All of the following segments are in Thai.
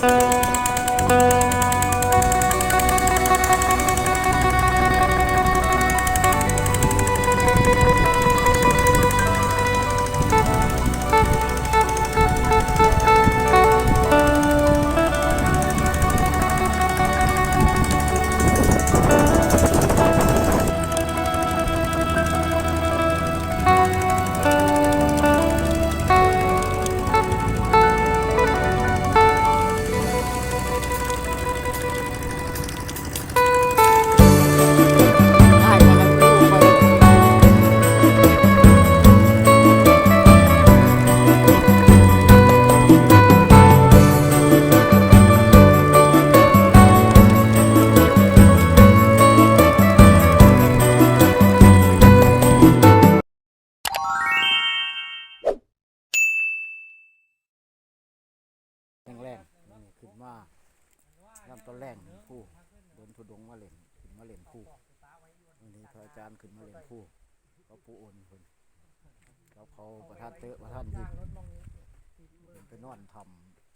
ใผู้เดินทุดงมาเล่นขึ้นมาเล่นผู้วันนี้พระอาจารย์ขึ้นมาเล่นผู้เขาปูโอนคนเขาเขาประทานเตอะประทานยิบเป็นไปนอนท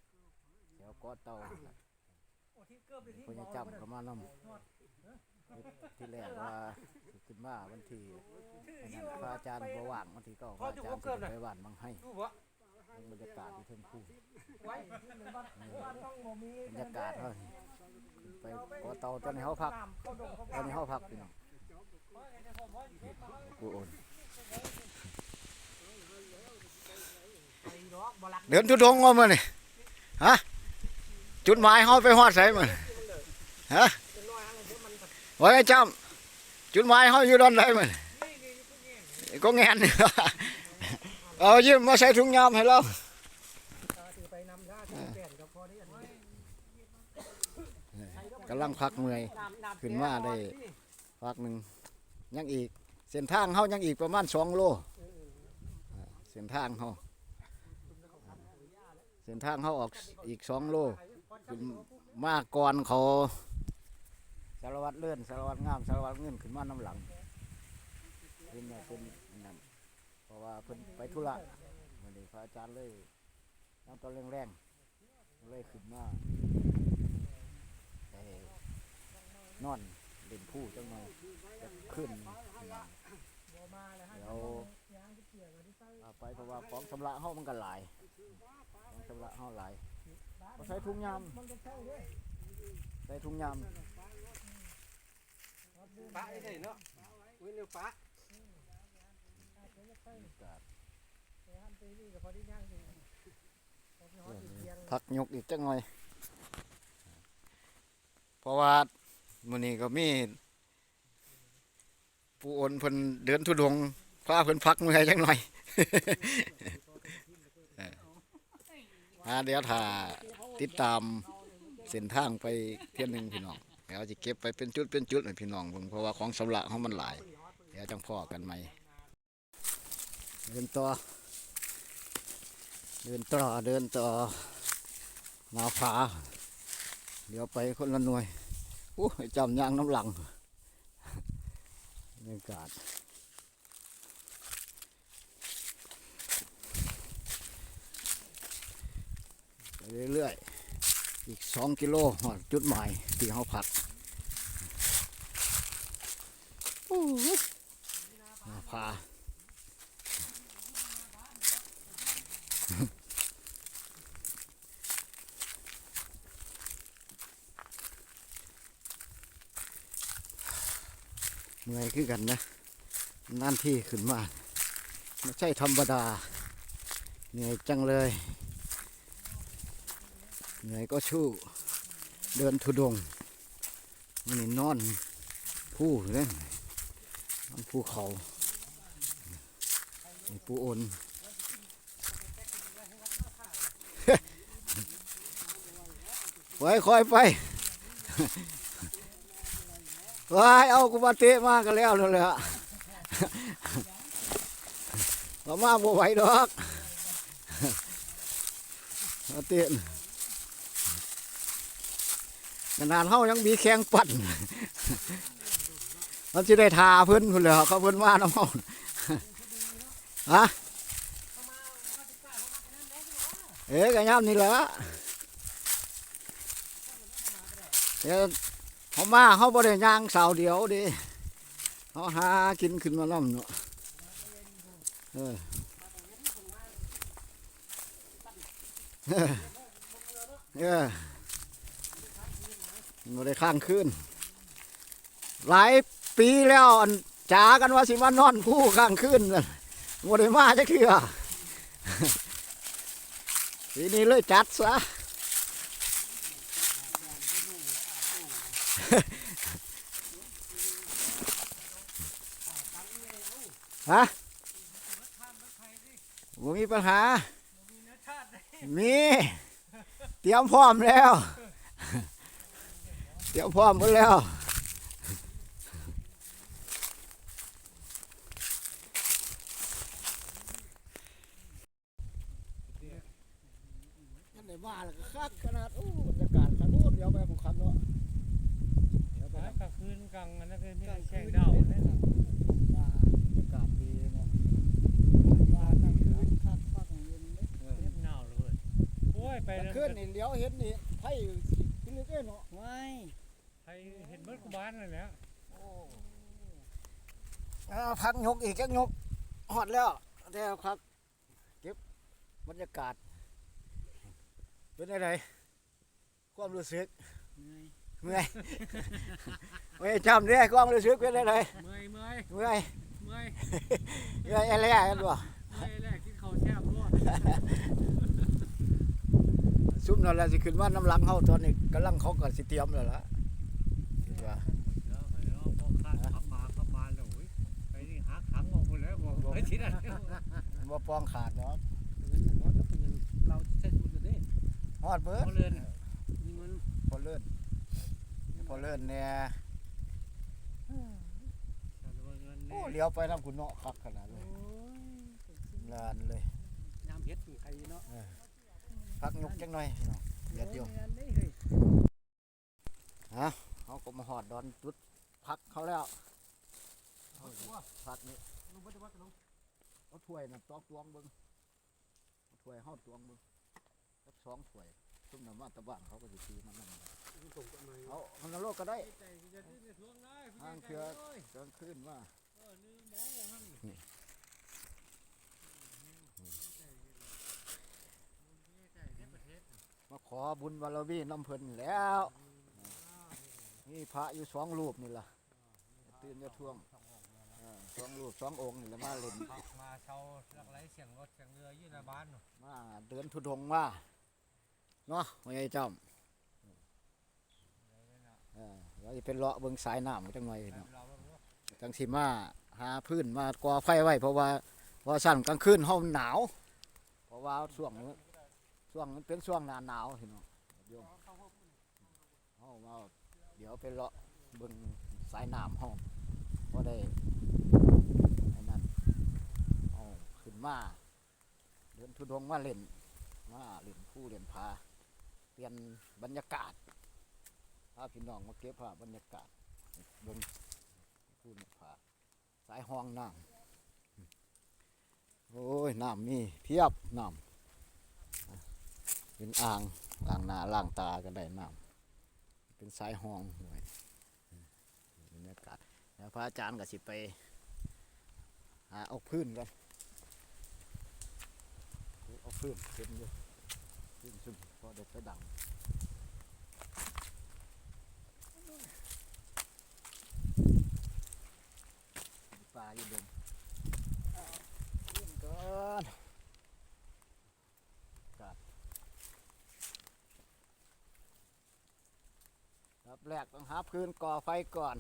ำแถวก้อเตาพญาจำเขามานำที่แรกว่าสิขึ้นมาวันที่พระอาจารย์บว่างวันที่เก้าพระอาจารย์ไปหวานมังให้ บ่บรรยากาศที่เทิงผู้ไว้บรรยากาศเฮานี่ขึ้นไปก้อเตาตอนนี้เขาพักตอนนี้เขาพักพี่น้องกูโอนเดินทุดงว่ามันนี่ฮะจุดหมายเขาไปฮอดใส่มันฮะไว้ไอ้จำจุดหมายเขาอยู่ดอนไหนมันก็แงน เอายิ้มมาใส่ถุงยามให้เรากำลังพักเมื่อยขึ้นมาได้พักหนึ่งยังอีก เส้นทางเขายังอีกประมาณสองโลเส้นทางเขาเส้นทางเขาออกอีกสองโลขึ้นมาก่อนเขาสารวัตรเลื่อนสารวัตรงามสารวัตรเงินขึ้นมาน้ำหลังเป็นเป็นนั่น ราะว่าเพิ่นไปธุระวันนี้พระอาจารย์เลยน้ำตอนแรงๆเลยขึ้นมาไปนอนเล่นผู้จังหน่อยจะขึ้นเดี๋ยวเอาไปเพราะว่าของสำระเฮามันก็หลายของชำระเฮาหลายก็ใส่ถุงยามใส่ถุงยามปะไอ้เนาะอุ้ยเร็วปะ พักยกอีกจังหน่อย เพราะว่ามื้อนี้ก็มีผู้โอนเพิ่นเดินทุดงพาเพิ่นพักเมื่อยจังหน่อยเอออ่าเดี๋ยวถ้าติดตามเส้นทางไปเที่ยนหนึ่งพี่น้องเดี๋ยวจะเก็บไปเป็นจุดเป็นจุดให้พี่น้องเบิ่งเพราะว่าของสำระเขามันหลาย เดี๋ยวจังพ่อกันใหม เดินต่อ เดินต่อ เดินต่อมาฟ้าเดี๋ยวไปคนละหน่วยโอ้ยจำยางน้ำหลังบรรยากาศไปเรื่อยๆ อีกสองกิโลหอดจุดหมายที่เขาพักโอ้มาพา เมื่อย คือกันนะนั่นที่ขึ้นมาไม่ใช่ธรรมดา เหนื่อยจังเลย เหนื่อยก็ชู้ เดินทุดงมันนี่นอนผู้เล่นนอนภูเขานี่ปูโอนไว้คอยไป ว้ายเอากูมาเตะมากกันแล้วนั่นแหละเรามาบ่ไหวดอกมาเตะขนาดเฮายังมีแข้งปั่นมันจะได้ทาเพิ่อนพุ่นแหล้วเขาเพิ่อนมาน้ำเฮาฮะเอ๊ะกันยามนี่แหละเดี๋ยว เขามาเขาบ่ได้ย่างสาวเดียวดิเขาหากินขึ้นมาล่ำเนาะเออเออเออบ่ได้ข้างขึ้น หลายปีแล้วอันจ๋ากันว่าสิมานอนคู่ข้างขึ้นน่ะบ่ได้มาจักเทื่อทีนี้เลยจัดซะ ฮะบ่มีปัญหา มี เตรียมพร้อมแล้ว เตรียมพร้อมหมดแล้วนั่นได้มาแล้วก็คักขนาดโอ้บรรยากาศขนาดเดี๋ยวไปผมคันเนาะเดี๋ยวไป ก ทำ ลาง คืนกลางอันนั้นคือมีแข่งดาวเนี่ยนะมาบรรยากาศดีเนาะมาตั้งคืนคักคักเย็นเลยเรียบหนาวเลยโอ้ยไปกลางแล้วคืนนี่เลี้ยวเห็นนี่ไผ่ขึ้นเรื่อยๆเนาะไม่ไปเห็นเบิดกูบ้านนั่นแหละโอ้อ่าพักยกอีกจักยกหอดแล้วแล้วครับเก็บบรรยากาศ เป็นอะไรความรู้สึก เมื่อยไม่จำเนี่ยความรู้สึกเป็นอะไรเมื่อยเมื่อยเมื่อยเมื่อยเมื่อยอะไรกันบ่เมื่อยแรกกินข้าวแซ่บรวดซุ่มนั่นแหละสิขึ้นมาน้ำหลังเฮาตอนนี้กำลังเขาก็สิเตรียมแล้วล่ะคิดว่าเดี๋ยวไปแล้วพอข้าขับมาขับมาแล้วโอ้ยไปนี่หาขังออกหมดแล้วบอกเฮ้ยที่นั่นมันบ่ปองขาดเนาะเราใช้ชุดเลยฮอดเบิด เขาเรือนนี่มัน พอเลื่อนพ อเลื่อนเนี่ยโอ้เลี้ยวไปทางคุณเนาะคักขนาดเลยลานเลยยามเฮ็ดใครเนาะพักยกจังหน่อยพี่น้องเดี๋ยวเดียวฮะเขาก็มาหอดดอนจุดพักเขาแล้วเอาพักนี่เอาถ้วยน่ะตอกตวงเบิ่งเอาถ้วยเฮาตวงเบิ่งสักสองถ้วยซุ่มน้ำมาตะบ้านเขาก็สิตีมันนั่น เอามันนรกก็ได้ทางเถื่อกลางคืนว่ามมาขอบุญบารมีน้ำเพลินแล้วนี่พระอยู่สองรูปนี่ล่ะตื่นจะท่วงสองรูปสององค์นี่ละมาเล่นมาเช่าลักไหลเสียงรถเสียงเรืออยู่ในบ้านมาเดินทุดงมาเนาะไม่ใช่จำ เออว่าจะเป็นเลาะเบิ่งสายน้ำจังหน่อยเนาะจังสิมาหาพื้นมากอไฟไว้เพราะว่าว่าสั่นกลางคืนเฮาหนาว เพราะว่าช่วงช่วงเป็นช่วงหนาหนาวพี่น้องโยมเฮามาเดี๋ยวไปเลาะเบิ่งสายน้ำเฮาบ่ได้ไอ้นั่นเอาขึ้นมาเดินทุดงมาเล่นมาเล่นผู้เล่นพาเปลี่ยนบรรยากาศ พาพี่น้องมาเก็บภาพบรรยากาศเบิ่งผู้เล่นพาสายห้องน้ำโอ้ยน้ำมีเพียบน้ำเป็นอ่างล้างหน้าล้างตาก็ได้น้ำเป็นสายห้องหน่วยบรรยากาศแล้วพระอาจารย์ก็สิไป หาเอาพื้นกันเอาพื้นเต็มอยู่พื้นซุ่มพอเด็ดไปดังมีปลา อยู่ดมเอาพื้นก่อนกัดครับแรกต้องหาพื้นก่อไฟก่อน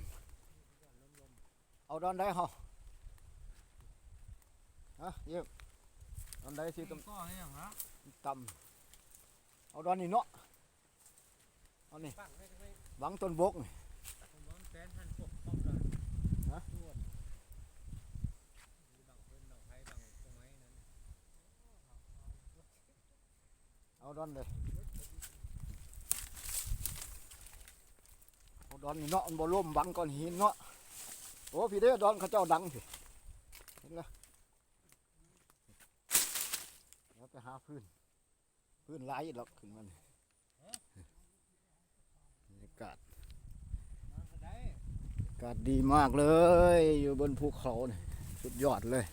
เอาดอนได้เหรอฮะเยี่ยมดอนได้สิต้องก็ให้อย่างนะตำเอาดอนนี่เนาะเอานี่ปักได้ก็ไม่หวังต้นบกนี่ผมว่าแฟนท่านพวกป้อมเลย ฮะ รวดมีบางเพื่อนบางไผ่บางตรงไหนนั้น เอาดอนเลยเอาดอนนี่เนาะมันบ่ล่มหวังก้อนหินเนาะโอ้พี่เด้ดอนเขาเจ้าดังสิเห็นละเดี๋ยวไปหาพื้นพื้นหลายหรอกขึ้นมานี่บรรยากาศอากาศดีมากเลย อยู่บนภูเขาเนี่ยสุดยอดเลย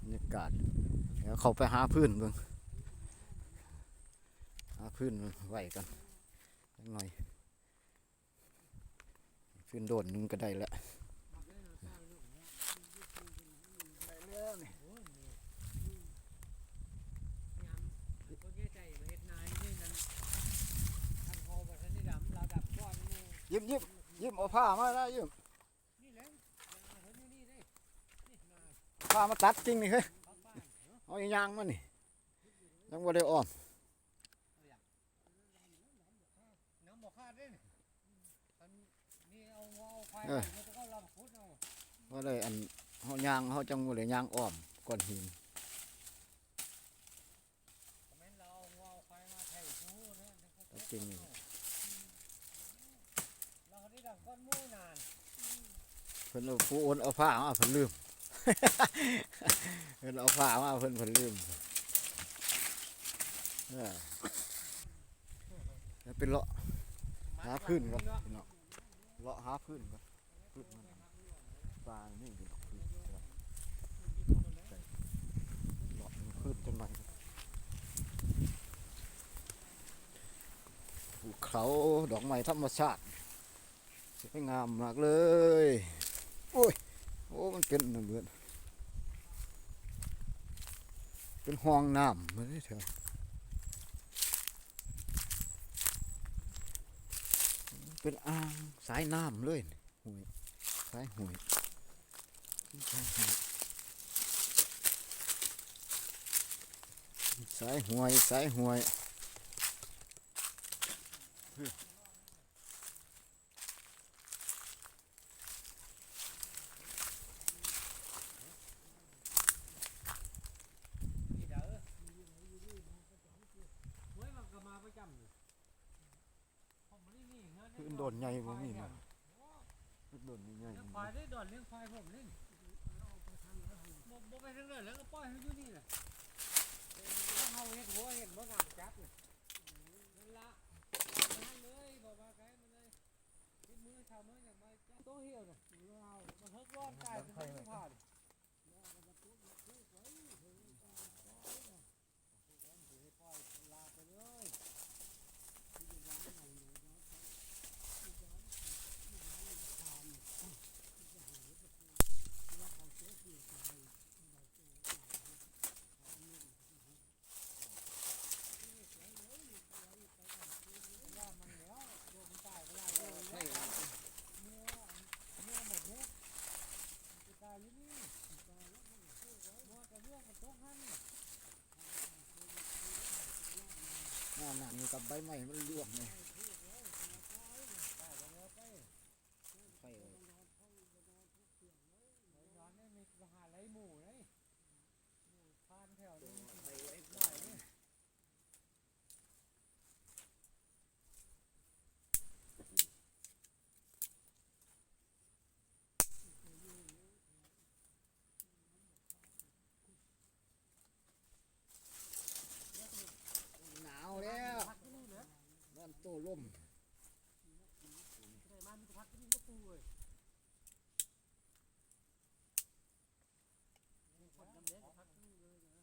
บรรยากาศเดี๋ยวเขาไปหาพื้นเบิ่ง พื้นไหวกันจักหน่อยพื้นโดนหนึงก็ได้แล้วได้แล้วนี่ก็แก้ใจมาเฮ็ดนายนี่นั่นทางโฮบ่ทันได้ดำเราดับก้อนหมู่ยิ้มยิ้มยิ้มเอาผ้ามาได้ยิ้มนี่แหละยาเพิ่นอยู่นี่เด้นี่นาผ้ามาตัดจริงนี่เฮ้ยเอาอีหยางมานี่ยังบ่ได้อ้อนำบ่ขาดเด้นี่คันนี่ เอางอเอาควายไปมันก็ลำพุดเอาว่าเลยอันเฮายางเฮาจังบ่ได้ยางอ้อมก้อนหินแม่นเราเอางอเอาควายมาไถหูนะแล้วก็ตัดจริงนี่เราก็ได้ดับก้อนหมู่นานเพิ่นเอาผู้โอนเอาผ้ามาเพิ่นลืมเพิ่นเอาผ้ามาเพิ่นเพิ่นลืมเออแล้วเป็นเลาะหาพื้นก่อนพี่น้อง เลาะหาพื้นก่อนพื้นมันปลานี่อยู่ดอกพื้นเลาะเลาะพื้นจังหน่อยภูเขาดอกไม้ธรรมชาติสวยงามมากเลย โอ้ย โอ้มันเป็นเหมือนเป็นห้องน้ำเหมือนนี่เถอะ เป็นอ่างสายน้ำเลยหวยสายห่วยสายห่วยสายห่วยสายห่วย นี่เด้อเฮ้ยมันก็มาประจำนี่ผมบ่ได้มีเงิน พื้นโดนให ญ่บ่มีมันพื้นโดนใหญ่เลี้ยงๆควายได้ดอนเลี้ยงควายผมนี่บ่บ่ไปทางนั้นแล้วก็ปล่อยให้อยู่นี่แหละแล้วเฮาเฮ็ดหัวเฮ็ดบ่งามจับนี่นั่นละเอาไปให้เลยบอกว่าไกมันเลยคิดมือชาวมืออย่างไรจับโตเหี่ยวน่ะว้าวมันเฮิกร้อนกายเป็นผู้ผ่าน ลาไปเลย หน้าหนัง กับใบไม้มันลวกเนี่ยไฟ ย้อนนี่มีมหาลัยหมู่เลยหมู่พานแถวนี้ไฟไว้หน่อยนี่ หนาวแล้วบ้านโต้ล่ม ได้มามีพักที่นี่ก็ปูเลยคนดำเนินพักที่นี่เลยนะ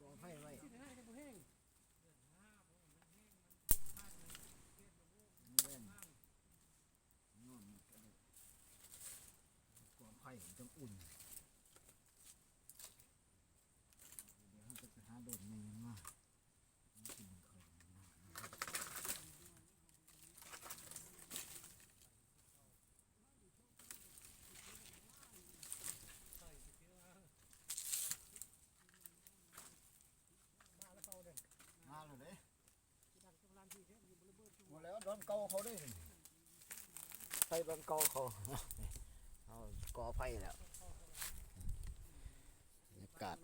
กองไฟไว้ ที่ไหนจะบุแห้ง แว่นนอนก็ได้กองไฟมันจัง อุ่นเดี๋ยวเราจะไปหาโดดเมนมามันกินขาหมาแล้วเด้หมดแล้วโดนเกาเขาด้ใส่โดนเกาเขา เอาก่อไฟแล้ว กาศ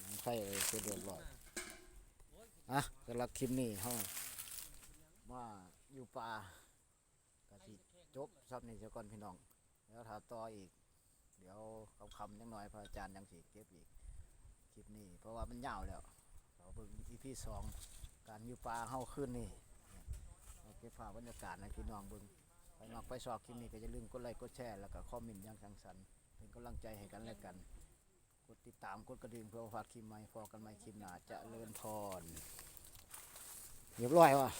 หนังไฟเลยเสร็จเรียบร้อยอะสำหรับคลิปนี้เฮามาอยู่ป่ากะสิจบซับนี่เสียก่อนพี่น้อง แล้วถ้าต่ออีก เดี๋ยวคำๆยังน้อยพระอาจารย์ยังสิเก็บอีกคลิปนี้ เพราะว่ามันยาวแล้วเราเบิ่งอีพีสองการอยู่ป่าเฮาขึ้นนี่เราเก็บภาพบรรยากาศในพี่น้องเบิ่งไปนอกไปสอบคลิปนี้ก็อย่าลืมกดไลค์กดแชร์แล้วก็คอมเมนต์ยังสังสรรค์เป็นกำลังใจให้กันและกัน ดติดตามกดกระดิ่งเพื่อฝากคลิปใหม่พอกันใหม่คลิปหน้าจะเลื่อนพรเรียบร้อยว่ะ